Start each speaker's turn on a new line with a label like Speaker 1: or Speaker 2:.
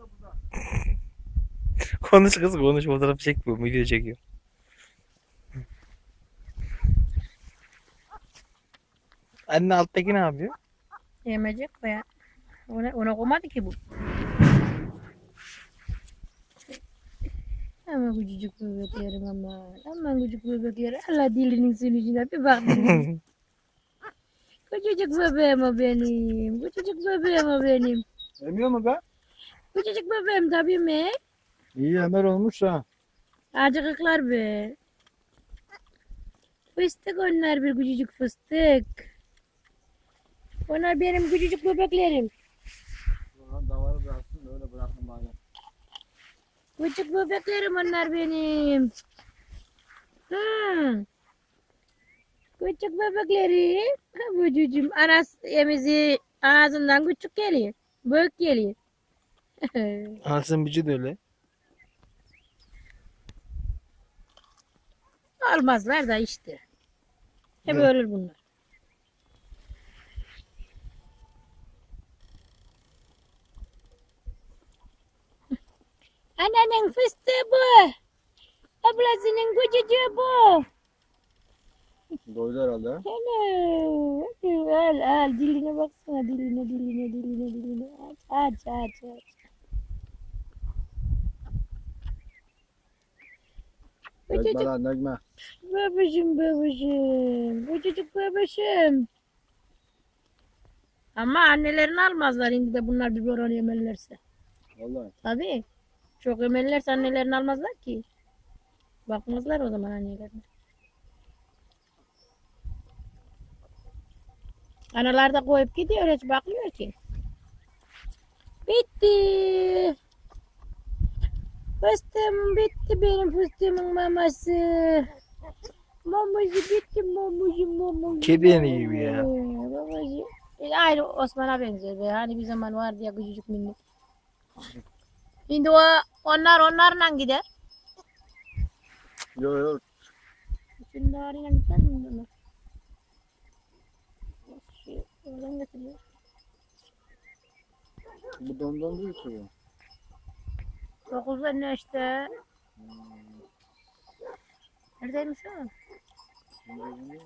Speaker 1: Konuş kız konuş fotoğraf çekmiyor video çekiyor. Anne alttaki ne yapıyor?
Speaker 2: Yemeyecek be ya. Ona, ona koymadı ki bu. Ama küçücük bebek yerim ama. Aman küçük bebek yerim. Allah dilinin sürücüne bir bak. küçücük bebeğim o benim. Küçücük bebeğim o benim.
Speaker 3: Emiyor mu be?
Speaker 2: Küçücük bebeğim tabii mi?
Speaker 3: İyi emer olmuş ha.
Speaker 2: Acıkıklar be. Fıstık onlar bir küçücük fıstık. Onlar benim küçücük bebeklerim.
Speaker 3: Ulan davarı bıraksın da öyle bırakın bari.
Speaker 2: Küçük bebeklerim onlar benim. Ha. Küçük bebeklerim. Ha, bu çocuğum anas emizi ağzından küçük geliyor. Büyük geliyor.
Speaker 1: Anasının bücü de öyle.
Speaker 2: Olmazlar da işte. Hep
Speaker 1: Ne?
Speaker 2: ölür bunlar. Annenin fıstığı bu. Ablasının küçücüğü bu.
Speaker 3: Doydu herhalde.
Speaker 2: Hadi al al diline baksana diline diline diline diline. Aç aç aç aç. Küçücük
Speaker 3: Necme lan Necme.
Speaker 2: Babacım babacım. Bu çocuk babacım. Ama annelerini almazlar şimdi de bunlar bir oran yemerlerse.
Speaker 3: Vallahi.
Speaker 2: Tabii. Çok yemerlerse annelerini almazlar ki. Bakmazlar o zaman annelerine. Analar da koyup gidiyor hiç bakmıyor ki. Bitti. Fıstığım bitti benim fıstığımın maması. Mamucu bitti mamucu mamucu.
Speaker 1: Kedi yeni gibi ya.
Speaker 2: Babacığım. E, Aynı Osman'a benziyor be. Hani bir zaman vardı ya küçücük minik. Şimdi o onlar onlarla gider.
Speaker 3: Yok yok.
Speaker 2: Şimdi arayla gitmez mi bunlar? Şu, Oradan getiriyor.
Speaker 3: Bu domdom değil ki bu.
Speaker 2: Dokuz ne işte. Neredeymiş o?
Speaker 3: Şimdi?